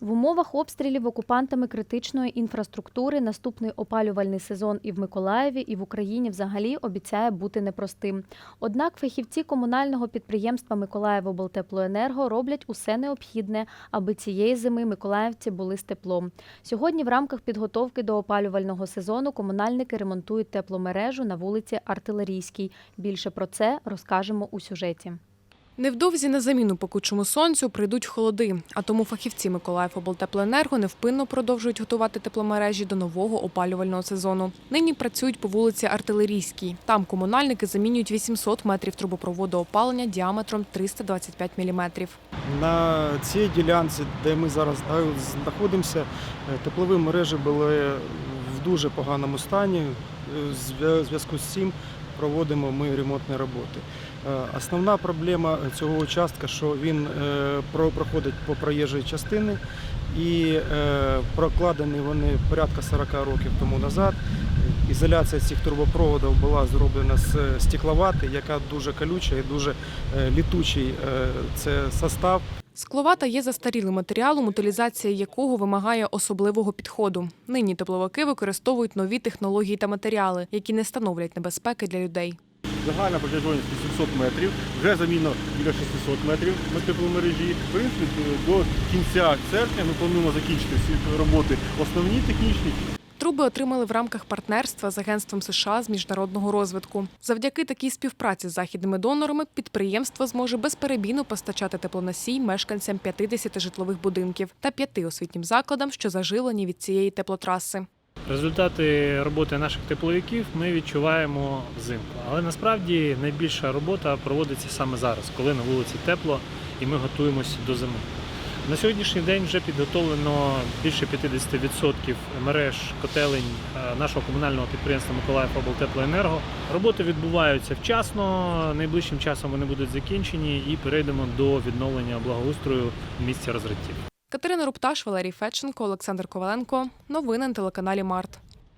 В умовах обстрілів окупантами критичної інфраструктури наступний опалювальний сезон і в Миколаєві, і в Україні взагалі обіцяє бути непростим. Однак фахівці комунального підприємства Миколаївоблтеплоенерго роблять усе необхідне, аби цієї зими миколаївці були з теплом. Сьогодні в рамках підготовки до опалювального сезону комунальники ремонтують тепломережу на вулиці Артилерійській. Більше про це розкажемо у сюжеті. Невдовзі на заміну пекучому сонцю прийдуть холоди, а тому фахівці Миколаївоблтеплоенерго невпинно продовжують готувати тепломережі до нового опалювального сезону. Нині працюють по вулиці Артилерійській. Там комунальники замінюють 800 метрів трубопроводу опалення діаметром 325 міліметрів. На цій ділянці, де ми зараз е, знаходимося, е, теплові мережі були в дуже поганому стані. Зв'язку з цим проводимо ми ремонтні роботи. Е, Основна проблема цього участка, що він е, проходить по проїжджій частині і е, прокладені вони порядка 40 років тому назад. Ізоляція цих трубопроводів була зроблена з стекловати, яка дуже колюча і дуже літучий це состав. Скловата є застарілим матеріалом, утилізація якого вимагає особливого підходу. Нині тепловики використовують нові технології та матеріали, які не становлять небезпеки для людей. Загальна протяжність 800 метрів, вже заміно біля 600 метрів на тепломережі. В принципі, до кінця серпня ми плануємо закінчити всі роботи основні технічні. Труби отримали в рамках партнерства з Агентством США з міжнародного розвитку. Завдяки такій співпраці з західними донорами підприємство зможе безперебійно постачати теплоносій мешканцям 50 житлових будинків та п'яти освітнім закладам, що зажилені від цієї теплотраси. Результати роботи наших тепловиків ми відчуваємо взимку. Але насправді найбільша робота проводиться саме зараз, коли на вулиці тепло і ми готуємося до зими. На сьогоднішній день вже підготовлено більше 50% мереж котелень е, нашого комунального підприємства Миколаїв облтеплоенерго. Роботи відбуваються вчасно. Найближчим часом вони будуть закінчені і перейдемо до відновлення благоустрою місця розриттів. Катерина Рупташ, Валерій Федченко, Олександр Коваленко. Новини на телеканалі Март.